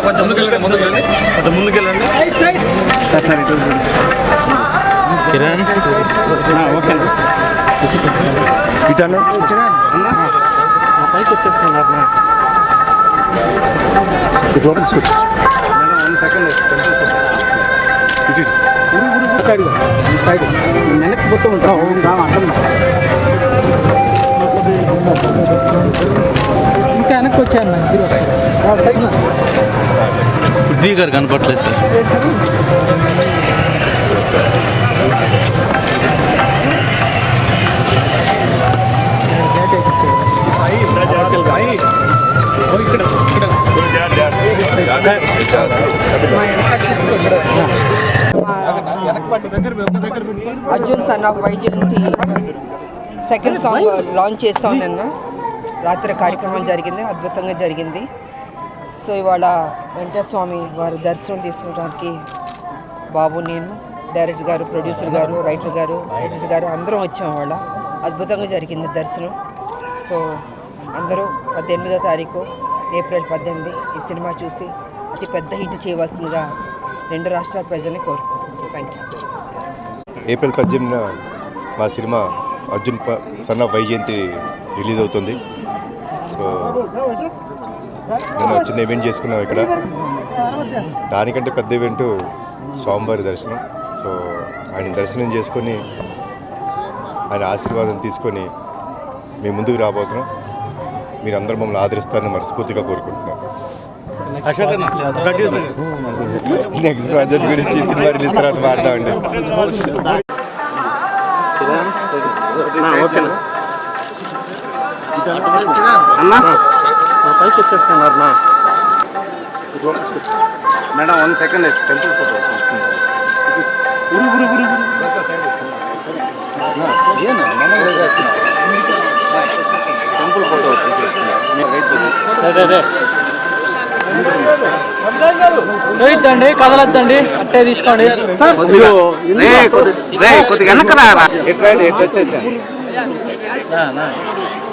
కొంచెం ముందుకెళ్ళండి ముందుకెళ్ళండి. కొంచెం ముందుకెళ్ళండి. కిరణ్? ఓకే ఇటన్నా? పైకి వచ్చేస్తున్నారు ఇటు లోపల వన్ సెకండ్ ఇటు ఇటు. సైడ్ సైడ్ వెనక్కి మొత్తం ఉంటాం ఇంకా వెనక్కి వచ్చాను. పృథ్వీ గారు కనపట్లేదు సార్. మా Arjun son of Vyjayanthi second song launch చేస్తాను నిన్న రాత్రి కార్యక్రమం జరిగింది అద్భుతంగా జరిగింది. సో ఇవాళ వెంకటస్వామి వారి దర్శనం తీసుకోవడానికి బాబు నేను డైరెక్టర్ గారు ప్రొడ్యూసర్ గారు రైటర్ గారు ఎడిటర్ గారు అందరం వచ్చాం ఇవాళ. అద్భుతంగా జరిగింది దర్శనం. సో అందరూ పద్దెనిమిదో తారీఖు ఏప్రిల్ పద్దెనిమిది ఈ సినిమా చూసి అతి పెద్ద హిట్ చేయవలసిందిగా రెండు రాష్ట్రాల ప్రజల్ని కోరుకుంటున్నాను సో థ్యాంక్ యూ ఏప్రిల్ పద్దెనిమిదిన మా సినిమా అర్జున్ ఫ- సన్ ఆఫ్ వైజయంతి రిలీజ్ అవుతుంది. సో నిన్న చిన్న ఈవెంట్ చేసుకున్నాం ఇక్కడ? దానికంటే పెద్ద ఈవెంట్ స్వామివారి దర్శనం. సో ఆయన దర్శనం చేసుకొని ఆయన ఆశీర్వాదం తీసుకొని మేము ముందుకు రాబోతున్నాం. మీరు అందరూ మమ్మల్ని ఆదరిస్తారని మనస్ఫూర్తిగా కోరుకుంటున్నాం. నెక్స్ట్ ప్రాజెక్ట్ గురించి సినిమా రిలీజ్ తర్వాత వాడతామండి ఓకేనా? అన్నా? పైకి వచ్చేస్తున్నారు నా. Madam one second temple photo ఉరు ఉరు ఉరు టెంపుల్ ఫోటో కదలొద్దండి. అట్టే తీసుకోండి. సార్ కొద్దిగా వెనక ఎట్లా ఎట్లా వచ్చేసాను?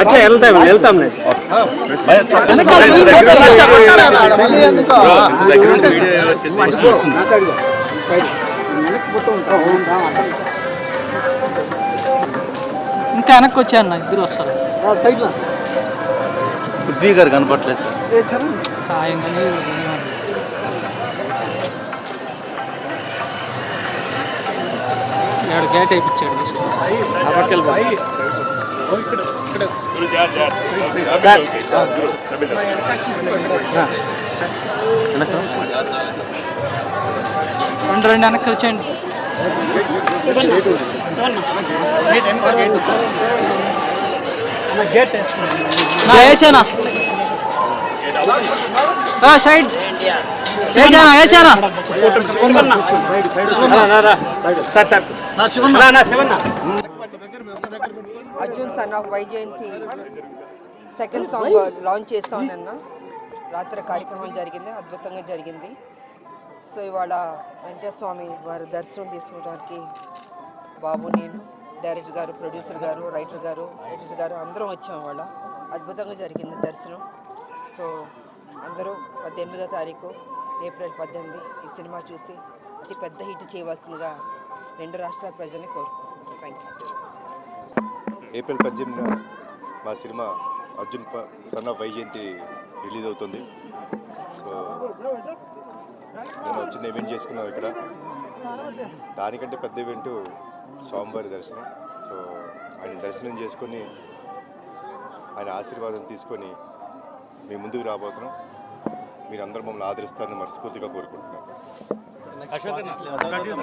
అట్లా వెళ్తాం వెళ్తాం ఇంకా వెనక్కి వచ్చాను ఇద్దరు వస్తారు. పృథ్వీ గారు కనపట్లేదు సార్. ఇక్కడ గేట్ వేయించాడు రెండు రెండు వెనక్కి వచ్చేయండి. వేసానా? ఆ, సైడ్. వేసానా వేసానా? Arjun son of Vyjayanthi second song launch చేస్తాం నిన్న. రాత్రి కార్యక్రమం జరిగింది అద్భుతంగా జరిగింది. సో ఇవాళ వెంకటస్వామి వారి దర్శనం తీసుకోవడానికి బాబు నేను డైరెక్టర్ గారు ప్రొడ్యూసర్ గారు రైటర్ గారు ఎడిటర్ గారు అందరం వచ్చాం ఇవాళ. అద్భుతంగా జరిగింది దర్శనం. సో అందరూ పద్దెనిమిదో తారీఖు ఏప్రిల్ పద్దెనిమిది ఈ సినిమా చూసి అతి పెద్ద హిట్ చేయవలసిందిగా రెండు రాష్ట్రాల ప్రజల్ని కోరుకుంటున్నాను థ్యాంక్ యూ ఏప్రిల్ పద్దెనిమిదిన మా సినిమా అర్జున్ ఫ- సన్ ఆఫ్ వైజయంతి రిలీజ్ అవుతుంది. సో నిన్న చిన్న ఈవెంట్ చేసుకున్నాం ఇక్కడ. దానికంటే పెద్ద ఈవెంట్ స్వామివారి దర్శనం. సో ఆయన దర్శనం చేసుకొని ఆయన ఆశీర్వాదం తీసుకొని మేము ముందుకు రాబోతున్నాం. మీరందరూ మమ్మల్ని ఆదరిస్తారని మనస్ఫూర్తిగా కోరుకుంటున్నాం.